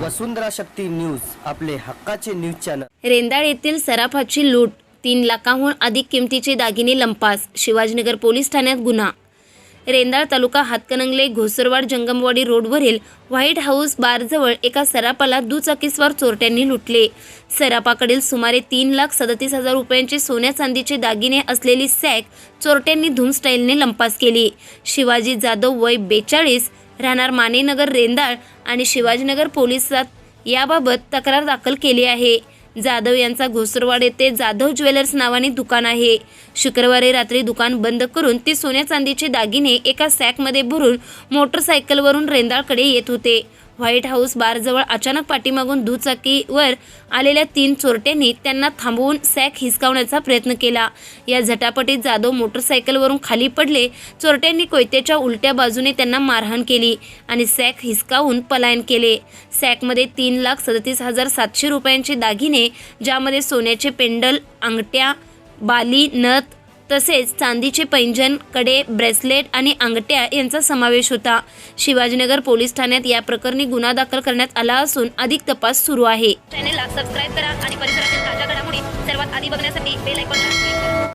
वसुंधरा शक्ती news आपले हक्काचे news channel. Rendal येथील सराफाची लूट तीन लाखांहून अधिक किमतीचे दागिने लंपास शिवाजीनगर पोलीस ठाण्यात गुन्हा. रेंदाळ तालुका हातकणंगले घोसरवाड जंगमवाडी रोडवरील व्हाईट हाऊस बारजवळ एका सरापाला दुचाकीस्वार चोरट्यांनी लुटले. सरापाकडील सुमारे तीन लाख सदतीस हजार रुपयांचे सोन्या चांदीचे दागिने असलेली सॅक चोरट्यांनी धूम स्टाईलने लंपास केली. शिवाजी जाधव वय बेचाळीस राहणार मानेनगर रेंदाळ आणि शिवाजीनगर पोलिसात याबाबत तक्रार दाखल केली आहे. जाधव यांचा घोसरवाड येथे जाधव ज्वेलर्स नावाने दुकान आहे. शुक्रवारी रात्री दुकान बंद करून ते सोन्या चांदीचे दागिने एका सॅकमध्ये भरून मोटरसायकलवरून रेंदाळकडे येत होते. व्हाईट हाऊस बारजवळ अचानक पाठीमागून दुचाकीवर आलेल्या तीन चोरट्यांनी त्यांना थांबवून सॅक हिसकावण्याचा प्रयत्न केला. या झटापटीत जाधव मोटरसायकलवरून खाली पडले. चोरट्यांनी कोयत्याच्या उलट्या बाजूने त्यांना मारहाण केली आणि सॅक हिसकावून पलायन केले. सॅकमध्ये तीन लाख सदतीस हजार सातशे रुपयांचे दागिने ज्यामध्ये सोन्याचे पेंडल अंगठ्या बाली नथ तसेच चांदीचे पैंजणकडे ब्रेसलेट आणि अंगठ्या यांचा समावेश होता. शिवाजीनगर पोलीस ठाण्यात या प्रकरणी गुन्हा दाखल करण्यात आला असून अधिक तपास सुरू आहे. चॅनेलला सबस्क्राईब करा आणि परिसरातील ताज्या घडामोडी सर्वात आधी बघण्यासाठी बेल आयकॉनला